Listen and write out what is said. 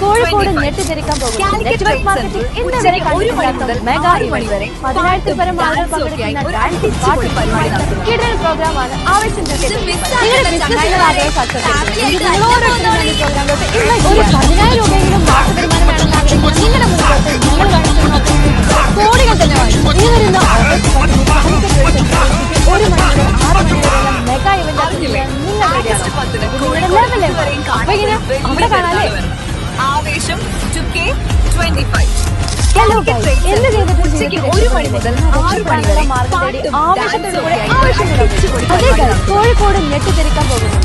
കോഴിക്കോട് ഞെട്ടിദ്ധരിക്കാൻ പോകുന്നു. Network marketing ഇന്ന് മെഗാ ഇവന്റ് വരെ പതിനായിരത്തിൽ പരം പങ്കെടുക്കുന്ന പരിപാടി പ്രോഗ്രാമാണ് ആവശ്യം നിങ്ങളുടെ ആവേശം ഉച്ചയ്ക്ക് ഒരു കോഴിക്കോട് ഞെട്ടിത്തിരിക്കാൻ പോകുന്നു.